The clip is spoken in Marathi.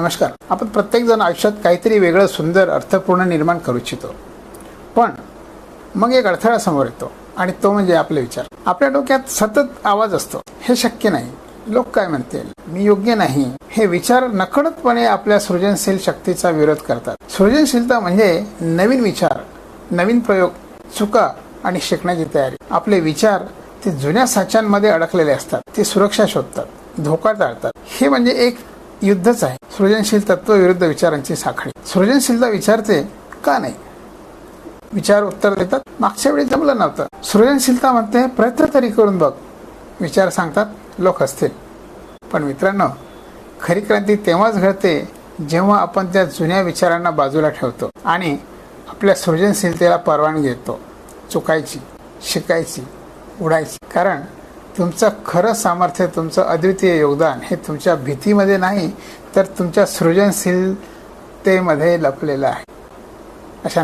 नमस्कार. आपण प्रत्येकजण आयुष्यात काहीतरी वेगळं सुंदर अर्थपूर्ण निर्माण करू इच्छितो. पण मग एक अडथळा समोर येतो आणि तो म्हणजे आपले विचार. आपल्या डोक्यात सतत आवाज असतो. हे शक्य नाही. लोक काय म्हणतील? मी योग्य नाही. हे विचार नकळतपणे आपल्या सृजनशील शक्तीचा विरोध करतात. सृजनशीलता म्हणजे नवीन विचार नवीन प्रयोग चुका आणि शिकण्याची तयारी. आपले विचार ते जुन्या साच्यांमध्ये अडकलेले असतात. ते सुरक्षा शोधतात. धोका टाळतात. हे म्हणजे एक युद्धच आहे. सृजनशील तत्व विरुद्ध विचारांची साखळी. सृजनशीलता विचारते का नाही? विचार उत्तर देतात. मागच्या वेळी जमलं नव्हतं. सृजनशीलता म्हणते प्रयत्न तरी करून बघ. विचार सांगतात लोक असतील पण मित्रांनो खरी क्रांती तेव्हाच घडते जेव्हा आपण त्या जुन्या विचारांना बाजूला ठेवतो आणि आपल्या सृजनशीलतेला परवानगी देतो. चुकायची शिकायची उडायची. कारण तुमचं खरं सामर्थ्य तुमचं अद्वितीय योगदान हे तुमच्या भीतीमध्ये नाही तर तुमच्या सृजनशीलतेमध्ये लपलेलं आहे. अशा